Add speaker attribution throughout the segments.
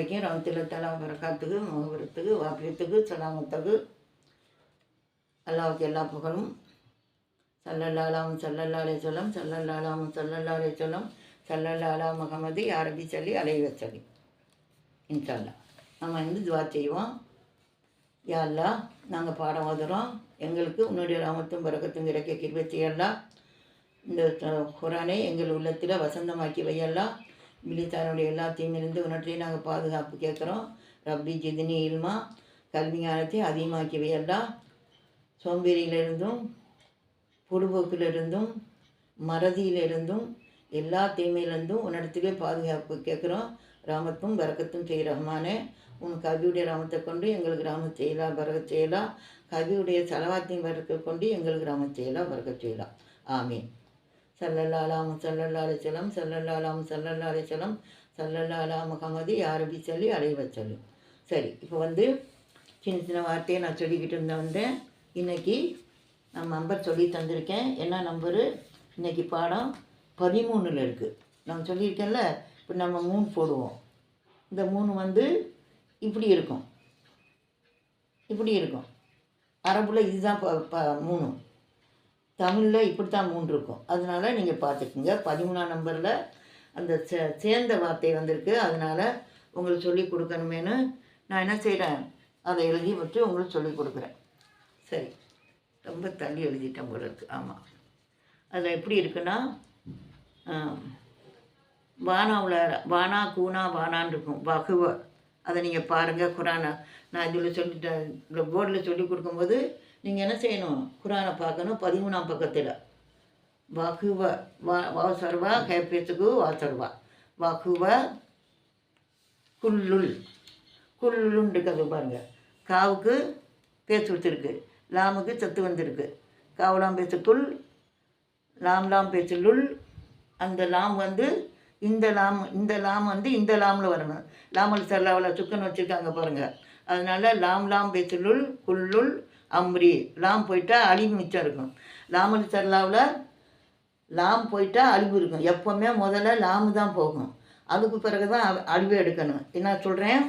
Speaker 1: வரைக்கும் ரமத்தில் தலா வரக்காத்துக்கு முகவரத்துக்கு வாக்கியத்துக்கு சலாமத்துக்கு அல்லாவுக்கு எல்லா புகழும். சல்லல்லாலாம் சல்லல்லாலே சொல்லம் சல்லல்லாலாம் சல்லல்லாலே சொல்லம் சல்லல்லாலா முகமது அரபி சொல்லி அலைவ சொல்லி இன்ஷால்லா நம்ம வந்து துவா செய்வோம். யா நாங்கள் பாடம் ஓதுறோம். எங்களுக்கு உன்னுடைய ராமத்தும் பரக்கத்தும் கிடைக்க கிருபை செய்யலாம் இந்த குரானை எங்கள் உள்ளத்தில் வசந்தமாக்கி வையல்லாம் மிலித்தானுடைய எல்லா தீமிலிருந்து உணர்த்தையும் நாங்கள் பாதுகாப்பு கேட்குறோம். ரப்பி ஜிதினி இல்மா கல்வி ஞானத்தை அதிகமாக்கி சோம்பேறியிலிருந்தும் பொடுபோக்கிலிருந்தும் மறதியிலிருந்தும் எல்லா தீமையிலிருந்தும் உன்னிடத்திலே பாதுகாப்பு கேட்குறோம். ராமத்தும் பரக்கத்தும் செய் ரஹ்மானே. உன் கவியுடைய ராமத்தை கொண்டு எங்களுக்கு ராமம் செய்யலாம் பரக செய்யலாம் கவியுடைய செலவாத்தையும் பறக்க கொண்டு எங்களுக்கு ராமம் செய்யலாம் பரகத் செய்யலாம் ஆமீன். சல்லல்லாலாம் சல்லல்லா செல்லம் சல்லல்லாலாம் சல்லல்லா செல்லம் சல்லல்லாலா முகமது யாரபி சொல்லி அலைவ சொல்லி சரி இப்போ வந்து சின்ன சின்ன வார்த்தையை நான் சொல்லிக்கிட்டு இருந்தேன் வந்தேன் இன்றைக்கி நான் நம்பர் சொல்லி தந்திருக்கேன். என்ன நம்பரு? இன்றைக்கி பாடம் பதிமூணில் இருக்குது நான் சொல்லியிருக்கேன்ல இப்போ நம்ம மூணு போடுவோம். இந்த மூணு வந்து இப்படி இருக்கும். இப்படி இருக்கும். அரபுல இதுதான் ப ப மூணு. தமிழில் இப்படி தான் இருக்கும் அதனால நீங்கள் பார்த்துக்குங்க. பதிமூணாம் நம்பரில் அந்த சே சேர்ந்த வார்த்தை வந்திருக்கு. அதனால் உங்களுக்கு சொல்லி கொடுக்கணுமேனு நான் என்ன செய்கிறேன் அதை எழுதி வச்சு உங்களுக்கு சொல்லி கொடுக்குறேன். சரி. ரொம்ப தள்ளி எழுதிட்டேன் போல இருக்குது ஆமாம் அதில் எப்படி இருக்குன்னா வானாவில் வானா கூனா வானான்னு இருக்கும். வகுவ. அதை நீங்கள் பாருங்கள் குரானை நான் இதில் சொல்லிட்டேன். இந்த போர்டில் சொல்லி கொடுக்கும்போது நீங்கள் என்ன செய்யணும்? குரானை பார்க்கணும் பதிமூணாம் பக்கத்தில். வகுவ வா வா சர்வா வாசர்வா வா சர்வா. வகுவ குல்லுல். குல்லுன்னு இருக்கிறது பாருங்கள் காவுக்கு பேச்சு கொடுத்துருக்கு. லாமுக்கு சத்து வந்திருக்கு. காவலாம் பேச்சு குல் லாம் லாம் பேச்சு லுல். அந்த லாம் வந்து இந்த லாம் இந்த லாம் வந்து இந்த லாமில் வரணும். லாமல் சல்லாவில் சுக்கன் வச்சுருக்காங்க பாருங்கள் அதனால லாம் லாம் பேச்சு லுல் குல்லுல் அம்ரி லாம் போயிட்டா அழிவு மிச்சம் இருக்கும் லாமல் சல்லாவில் லாம் போயிட்டா அழிவு இருக்கும் எப்போவுமே முதல்ல லாமு தான் போகும். அதுக்கு பிறகு தான் அ- அழிவு எடுக்கணும். என்ன சொல்கிறேன்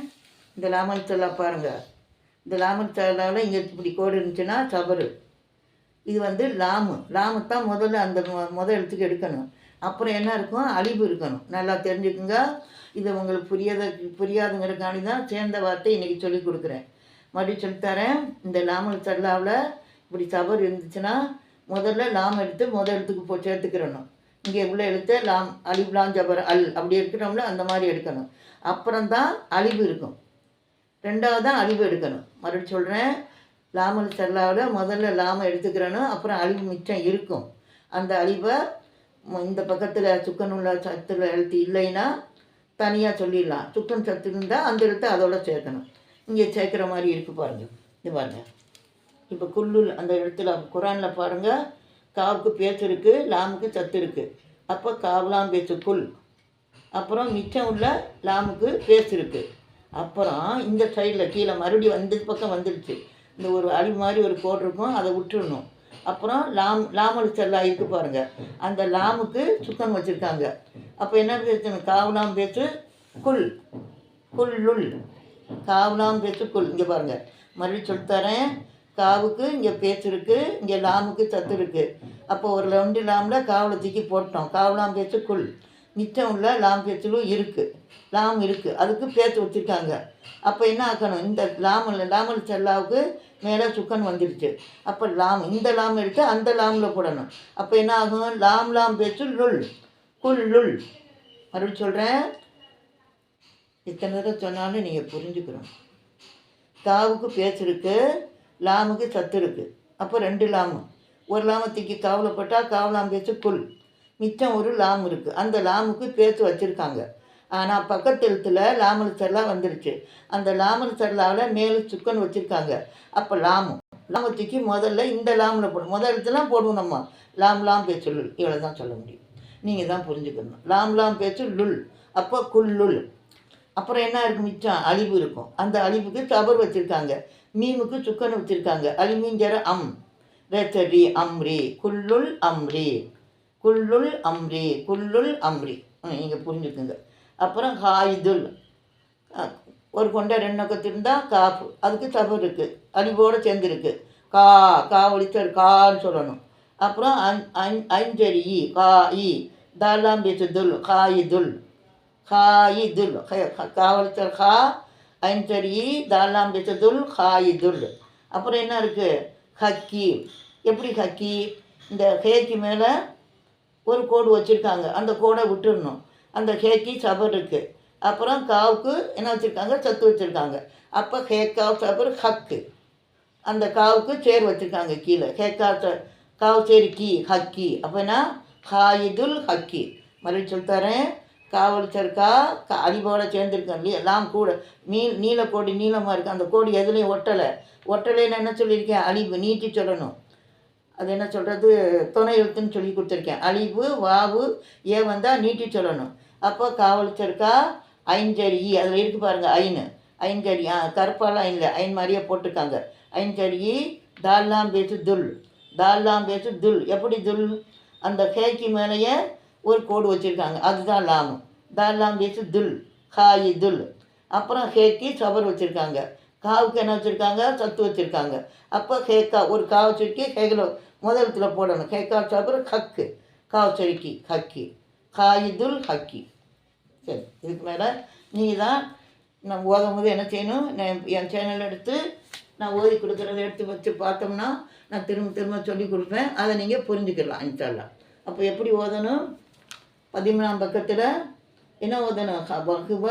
Speaker 1: இந்த லாமல் சல்லா பாருங்கள் இந்த லாமல் சல்லாவில் இங்கே இப்படி கோடு இருந்துச்சுன்னா சபரு. இது வந்து லாமு. லாமு தான் முதல்ல அந்த முதல் முத எழுத்துக்கு எடுக்கணும். அப்புறம் என்ன இருக்கும்? அழிவு இருக்கணும். நல்லா தெரிஞ்சுக்குங்க. இது உங்களுக்கு புரியாத புரியாதுங்கிறக்காண்டி தான் சேர்ந்த வார்த்தை இன்றைக்கி சொல்லி கொடுக்குறேன். மறுபடியும் சொல்லித்தரேன் இந்த லாமல் சல்லாவில் இப்படி தவறு இருந்துச்சுன்னா முதல்ல லாம் எடுத்து முதல் எழுத்துக்கு போ சேர்த்துக்கிறணும். இங்கே உள்ள எழுத்து லாம் அலிப்லாம் ஜபர் அல் அப்படி எடுக்கிறோம்ல அந்த மாதிரி எடுக்கணும். அப்புறம் தான் அழிவு இருக்கும். ரெண்டாவது தான் அழிவு எடுக்கணும். மறுபடியும் சொல்கிறேன் லாமல் செல்லாவில் முதல்ல லாமை எடுத்துக்கிறணும் அப்புறம் அழிவு மிச்சம் இருக்கும். அந்த அழிவை இந்த பக்கத்தில் சுக்கனுள்ள சத்தில் சத்துல எழுத்து இல்லைன்னா தனியாக சொல்லிடலாம். சுக்கன் சத்து இருந்தால் அந்த எழுத்து அதோட சேர்க்கணும். இங்கே சேர்க்குற மாதிரி இருக்குது பாருங்க. இது பாருங்க. இப்போ குல்லுல் அந்த இடத்துல குரானில் பாருங்கள் காவுக்கு பேச்சு இருக்குது லாமுக்கு சத்து இருக்குது அப்போ காவலாம் பேச்சு குல் அப்புறம் மிச்சம் உள்ள லாமுக்கு பேஸ் இருக்குது அப்புறம் இந்த சைடில் கீழே மறுபடியும் வந்து பக்கம் வந்துடுச்சு இந்த ஒரு அடி மாதிரி ஒரு கோடு இருக்கும் அதை விட்டுடணும் அப்புறம் லாம் லாமல் செல்லா இருக்கு பாருங்க. அந்த லாமுக்கு சுத்தம் வச்சுருக்காங்க. அப்போ என்ன பேசணும் காவலாம் பேச்சு குல் குல்லுல் காவலாம் பேச்சு குல் இங்கே பாருங்க. மறுபடியும் சொல்லித்தரேன் காவுக்கு இங்கே பேச்சு இருக்குது இங்கே லாமுக்கு சத்து இருக்குது அப்போ ஒரு ரெண்டு லாமில் காவலை தூக்கி போட்டோம். காவலாம் பேச்சு குல் மிச்சம் உள்ள லாம் பேச்சிலும் இருக்குது லாம் இருக்குது அதுக்கு பேச்சு வச்சுருக்காங்க அப்போ என்ன ஆக்கணும்? இந்த லாமில் லாமல் செல்லாவுக்கு மேலே சுக்கன் வந்துடுச்சு அப்போ லாம் இந்த லாம் எடுத்து அந்த லாமில் போடணும். அப்போ என்ன ஆகும்? லாம் லாம் பேச்சு லுல். குல் லுல். மறுபடியும் சொல்கிறேன் இத்தனை தடவை சொன்னாலும் நீங்கள் புரிஞ்சுக்கணும். காவுக்கு பேச்சு லாமுக்கு சத்து இருக்கு. அப்போ ரெண்டு லாமு. ஒரு லாமத்திக்கு காவலப்பட்டால் காவலாம் பேச்சு குல் மிச்சம் ஒரு லாம் இருக்குது அந்த லாமுக்கு பேச்சு வச்சுருக்காங்க. ஆனால் பக்கத்து எழுத்துல லாமல் சல்லா வந்துருச்சு. அந்த லாமல் சர்லாவில் மேலே சுக்கன் வச்சுருக்காங்க. அப்போ லாமு. லாமத்துக்கு முதல்ல இந்த லாமில் போடும் முதல் எழுத்துலாம் போடுவோம் நம்ம. லாம் லாம் பேச்சு லுல். இவ்வளோ தான் சொல்ல முடியும். நீங்கள் தான் புரிஞ்சுக்கணும். லாம் லாம் பேச்சு லுல். அப்போ குல்லுல் அப்புறம் என்ன இருக்கும் மிச்சம்? அழிவு இருக்கும். அந்த அழிவுக்கு தபர் வச்சுருக்காங்க. மீமுக்கு சுக்கன் வச்சுருக்காங்க. அழிமீஞ்சர அம். ரேச்சரி அம்ரி குல்லுல் அம்ரி குல்லுல் அம்ரி குல்லுல் அம்ரி. நீங்கள் புரிஞ்சுக்குங்க. அப்புறம் ஹாயிதுல். ஒரு கொண்டை ரெண்டு நோக்கத்து இருந்தால் காப்பு. அதுக்கு சபர் இருக்குது அழிவோடு சேர்ந்துருக்கு. கா கா ஒளிச்சர் கான்னு சொல்லணும். அப்புறம் அஞ்சரி கா இ. தாலாம் பேசுதுல் ஹாயிதுல் துல் ஹா துல் காவலிச்சர் தாலாம் பேச்சு ஹாயிதுல் அப்புறம் என்ன இருக்குது ஹக்கி எப்படி ஹக்கி இந்த ஹேக்கு மேலே ஒரு கோடு வச்சுருக்காங்க. அந்த கோடை விட்டுடணும் அந்த ஹேக்கி சபர் இருக்குது அப்புறம் காவுக்கு என்ன வச்சுருக்காங்க? சத்து வச்சுருக்காங்க. அப்போ ஹேக்காவ் சபர் ஹக்கு அந்த காவுக்கு சேர் வச்சுருக்காங்க கீழே. ஹேக்கா காவ் சேரி கீ ஹக்கி அப்போனா ஹாயிதுல் ஹக்கி மறுபடியும் சொல்லித்தரேன் காவல் சர்க்கா க அடிபோட சேர்ந்துருக்கோம் இல்லையா எல்லாம் கூட நீ நீலக்கோடி நீளமாக இருக்குது அந்த கோடி எதுலேயும் ஒட்டலை. ஒட்டலைன்னு என்ன சொல்லியிருக்கேன்? அழிவு நீட்டி சொல்லணும். அது என்ன சொல்கிறது துணை எழுத்துன்னு சொல்லி கொடுத்துருக்கேன். அழிவு வாவு ஏ வந்தால் நீட்டி சொல்லணும். அப்போ காவல் சர்க்கா ஐஞ்சரி அதில் இருக்கு பாருங்கள் ஐனு. ஐஞ்சரி ஆ கருப்பாலாம் இல்லை ஐன் மாதிரியே போட்டிருக்காங்க. ஐஞ்சரி தால்லாம் பேசு துல். தால்லாம் பேசு துல். எப்படி துல்? அந்த ஹேக்கி மேலேயே ஒரு கோடு வச்சுருக்காங்க. அதுதான் லாமு. தால்லாம் பேசு துல் ஹாயி துல். அப்புறம் ஹேக்கி சபர் வச்சுருக்காங்க. காவுக்கு என்ன வச்சுருக்காங்க? சத்து வச்சுருக்காங்க. அப்போ ஹேக்கா ஒரு காவு சுருக்கி ஹேகில். முதலத்தில் போடணும். ஹேக்கா சபர் ஹக்கு. காவு சுருக்கி ஹக்கி ஹாயிதுல் ஹக்கி. சரி இதுக்கு மேலே நீங்கள் தான் நான் ஓதும் போது என்ன செய்யணும்? நான் என் சேனல் எடுத்து நான் ஓதி கொடுக்குறத எடுத்து வச்சு பார்த்தோம்னா நான் திரும்ப திரும்ப சொல்லி கொடுப்பேன். அதை நீங்கள் புரிஞ்சுக்கலாம் இன்ஷால்லா அப்போ எப்படி ஓதணும்? பதிமூணாம் பக்கத்தில் என்ன ஓதணும் ஹ- வகுவ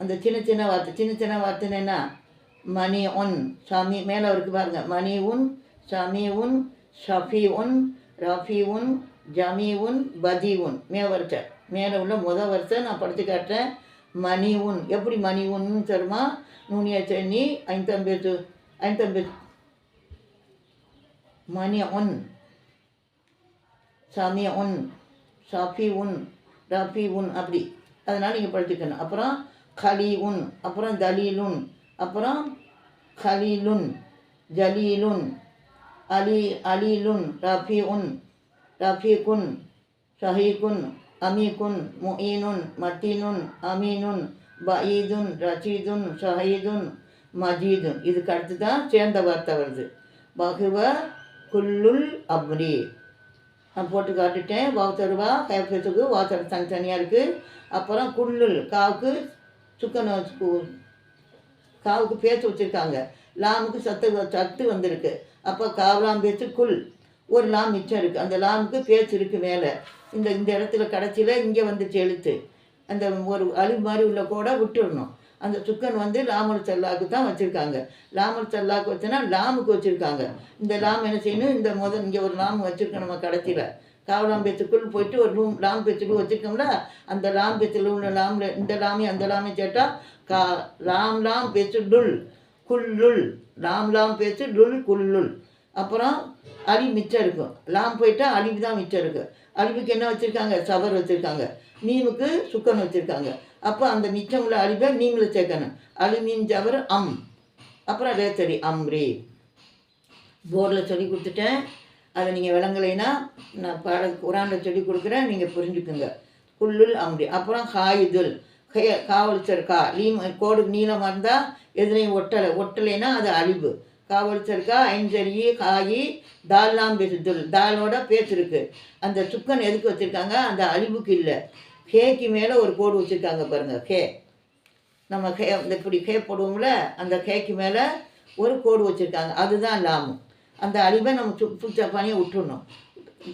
Speaker 1: அந்த சின்ன சின்ன வார்த்தை சின்ன சின்ன வார்த்தைன்னு என்ன? மணி உன் சாமி மேலே இருக்கு பாருங்க. மணி உன் சாமி உன் ஷஃபி உன் ரஃபி உன் ஜமி உன் பதி உன் மே வரிசை மேலே உள்ள முத வரிசை நான் படித்து காட்டுறேன். மணி உன் எப்படி மணி உன்னு தருமா நூனியா சென்னி ஐந்தம்பேத்து ஐந்தம்பேத்து மணி உன் சாமி உன் ஷாஃபி உன் ரஃபி உன் அப்படி. அதனால் நீங்கள் படிச்சுக்கணும். அப்புறம் கலி உன் அப்புறம் தலீலுன் அப்புறம் கலீலுன் ஜலீலுன் அலி அலீலுன் ரஃபி உன் ரஃபீகுன் ஷஹீகுன் அமீகுன் முஈனுன் மத்தீனுன் அமீனுன் பயீதுன் ரஷீதுன் ஷஹீதுன் மஜீதுன். இதுக்கு அடுத்து தான் சேர்ந்த வார்த்தை வருது. பகுவ குல்லுல் அப்ரி நான் போட்டு காட்டிட்டேன். வாவுத்தருவா கைப்பத்துக்கு வாத்தர் தனித்தனியாக இருக்குது அப்புறம் குள்ளுள் காவுக்கு சுக்கன காவுக்கு பேச்சு வச்சுருக்காங்க. லாமுக்கு சத்து சத்து வந்திருக்கு. அப்போ காவலாம் பேச்சு குல் ஒரு லாம் மிச்சம் இருக்குது அந்த லாமுக்கு பேச்சு இருக்குது மேலே. இந்த இந்த இடத்துல கடைசியில் இங்கே வந்துச்சு எழுத்து. அந்த ஒரு அழி மாதிரி உள்ள கூட விட்டுடணும் அந்த சுக்கன் வந்து லாமுல் சல்லாக்கு தான் வச்சுருக்காங்க. லாமர் சல்லாக்கு வச்சுன்னா லாமுக்கு வச்சுருக்காங்க. இந்த லாம் என்ன செய்யணும்? இந்த முதல் இங்கே ஒரு லாம் வச்சுருக்கோம் நம்ம கடைசியில் காவலாம்பேச்சுக்குள்ளே போயிட்டு ஒரு ரூம் லாம் பேச்சுக்குள் வச்சுருக்கோம்ல? அந்த லாம் பேச்சில் உள்ள லாமில் இந்த லாமி அந்த லாமி கேட்டால் கா லாம் லாம் பேச்சு டுல் குல்லுல் லாம் லாம் பேச்சு டுல் குல்லுல் அப்புறம் அலி மிச்சம் இருக்கும் லாம் போயிட்டா அலிவு தான் மிச்சம் இருக்குது அலிவுக்கு என்ன வச்சுருக்காங்க? சவர் வச்சுருக்காங்க. மீமுக்கு சுக்கன் வச்சுருக்காங்க. அப்போ அந்த மிச்சம் உள்ள அலிவை மீமில் சேர்க்கணும். அலி மீன் ஜவர் அம். அப்புறம் அதே சரி அம்ரி. போர்டில் சொல்லி கொடுத்துட்டேன். அதை நீங்கள் விளங்கலைன்னா நான் பாட குரானில் சொல்லி கொடுக்குறேன் நீங்கள் புரிஞ்சுக்குங்க. குல்லுல் அம்ரி. அப்புறம் ஹாயுதுல். ஹே காவல்சர் கா. லீம் கோடு நீளமாக இருந்தால் எதுலேயும் ஒட்டலை. ஒட்டலைன்னா அது அழிவு. காவல்சர் கா ஐஞ்சரி காயி தால்லாம் பேசுதுல். தாலோட பேச்சு இருக்குது அந்த சுக்கன் எதுக்கு வச்சுருக்காங்க? அந்த அழிவுக்கு இல்லை. ஹேக்கு மேலே ஒரு கோடு வச்சுருக்காங்க பாருங்கள் ஹே நம்ம ஹே இந்த இப்படி ஹே போடுவோம்ல அந்த ஹேக்கு மேலே ஒரு கோடு வச்சுருக்காங்க. அதுதான் லாமு. அந்த அழிவை நம்ம சு சுச்ச பண்ணியை விட்டுணும்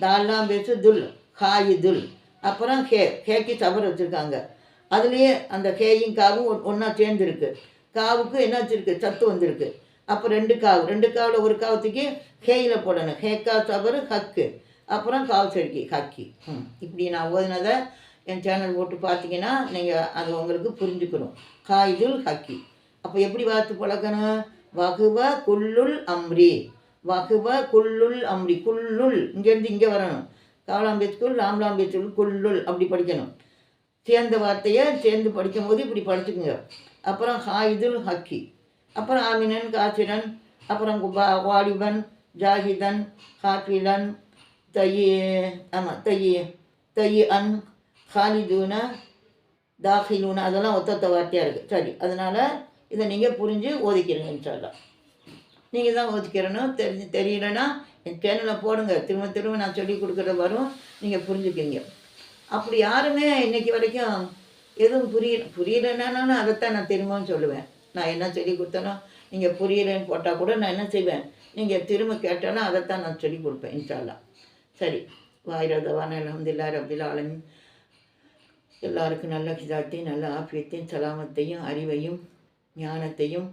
Speaker 1: தாலாம் பேசு துல் ஹாயி துல். அப்புறம் ஹே ஹேக்கு சபர் வச்சுருக்காங்க. அதுலேயே அந்த ஹேயும் காவும் ஒன்றா சேர்ந்துருக்கு. காவுக்கு என்ன வச்சுருக்கு? சத்து வந்திருக்கு. அப்போ ரெண்டு காவு ரெண்டு காவில் ஒரு காவத்துக்கு ஹேயில் போடணும். ஹேக்கா சபர் ஹக்கு அப்புறம் காவு செடிக்கு ஹக்கி ம் இப்படி நான் ஓதினதை என் சேனல் போட்டு பார்த்தீங்கன்னா நீங்கள் அது உங்களுக்கு புரிஞ்சுக்கணும். காய்துல் ஹக்கி. அப்போ எப்படி வார்த்து பழக்கணும் வகுவ குல்லுல் அம்ரி. வகுவ குல்லுல் அம்ரி. குல்லுல் இங்கேருந்து இங்கே வரணும். காவலாம்பேத்துக்குள் லாம்லாம்பேத்துக்குள் குல்லுல் அப்படி படிக்கணும். சேர்ந்த வார்த்தையை சேர்ந்து படிக்கும்போது இப்படி படிச்சுக்குங்க. அப்புறம் ஹாயிதுல் ஹக்கி. அப்புறம் ஆமினன் காசிரன். அப்புறம் குபா- வாலிபன் ஜாஹிதன் ஹாஃபிலன் தையே ஆமாம் தையி தையி அன் ஹாலிதூன தாஹிலூன் அதெல்லாம் ஒத்தொத்த வார்த்தையாக இருக்குது சரி அதனால் இதை நீங்கள் புரிஞ்சு ஓதிக்கிறீங்க இன்ஷால்லாம் நீங்கள் தான் ஓதிக்கிறணும். தெரிஞ்சு தெரியலன்னா என் சேனலில் போடுங்க. திரும்ப திரும்ப நான் சொல்லி கொடுக்குறது வரும். நீங்கள் புரிஞ்சுக்கிங்க அப்படி யாருமே இன்னைக்கு வரைக்கும் எதுவும் புரியல. புரியலன்னா அதைத்தான் நான் திரும்பவும் சொல்லுவேன். நான் என்ன சொல்லி கொடுத்தனோ நீங்கள் புரியலைன்னு போட்டால் கூட நான் என்ன செய்வேன்? நீங்கள் திரும்ப கேட்டாலும் அதைத்தான் நான் சொல்லி கொடுப்பேன் இன்ஷால்லாம் சரி. வாயிரதவான அலமதுல்லா ரபில் ஆலமின். எல்லாருக்கும் நல்ல ஹிதாத்தையும் நல்ல ஆஃபியத்தையும் சலாமத்தையும் அறிவையும் ஞானத்தையும்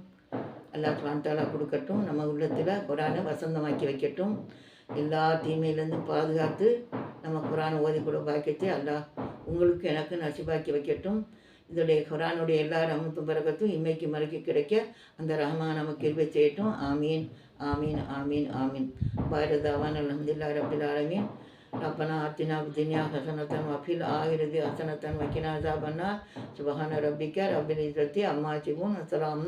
Speaker 1: அல்லாஹ் சுவாந்தாலா கொடுக்கட்டும். நம்ம உள்ளத்தில் குரானை வசந்தமாக்கி வைக்கட்டும். எல்லா தீமையிலேருந்தும் பாதுகாத்து நம்ம குரானை ஓதி கூட பாக்கியத்தை அல்லாஹ் உங்களுக்கு எனக்கு நசிபாக்கி வைக்கட்டும். இதோடைய குரானுடைய எல்லா ரமத்தும் பிறகத்தும் இம்மைக்கு மறைக்கு கிடைக்க அந்த ரஹமா நமக்கு இருவை செய்யட்டும். ஆமீன். ஆமீன். ஆமீன். ஆமீன். பாரதாவான் அலமதுல்லா ரபில் ஆலமீன். ربنا آتنا في الدنيا حسنة وفي الآخرة حسنة وقنا عذاب النار سبحان ربك رب العزة عما يصفون وسلام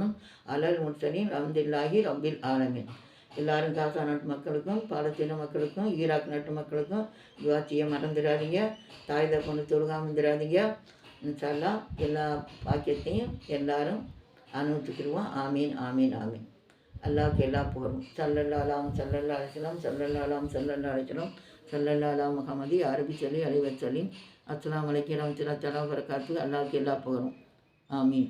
Speaker 1: على المرسلين الحمد لله رب العالمين எல்லாரும் காசா நாட்டு மக்களுக்கும் பாலஸ்தீன மக்களுக்கும் ஈராக் நாட்டு மக்களுக்கும் துவாச்சியை மறந்துடாதீங்க தாய் தப்பொண்ணு தொழுகாம இருந்துடாதீங்க இன்ஷால்லா எல்லா பாக்கியத்தையும் எல்லாரும் அனுபவிச்சுக்கிடுவோம் ஆமீன் ஆமீன் ஆமீன் அல்லாஹ்க்கு எல்லா போகிறோம் சல்லல்லா அலாம் சல்லல்லா அலிஸ்லாம் சல்லல்லா அலாம் சல்லல்லா அலிஸ்லாம் சல்லல்லா முகமதி அரபி சொல்லி அலைவர் சொல்லி அஸ்லாம் வலைக்கம் வரமத்துல்லா தலா வரகாத்து அல்லாவுக்கு எல்லா போகிறோம் ஆமீன்.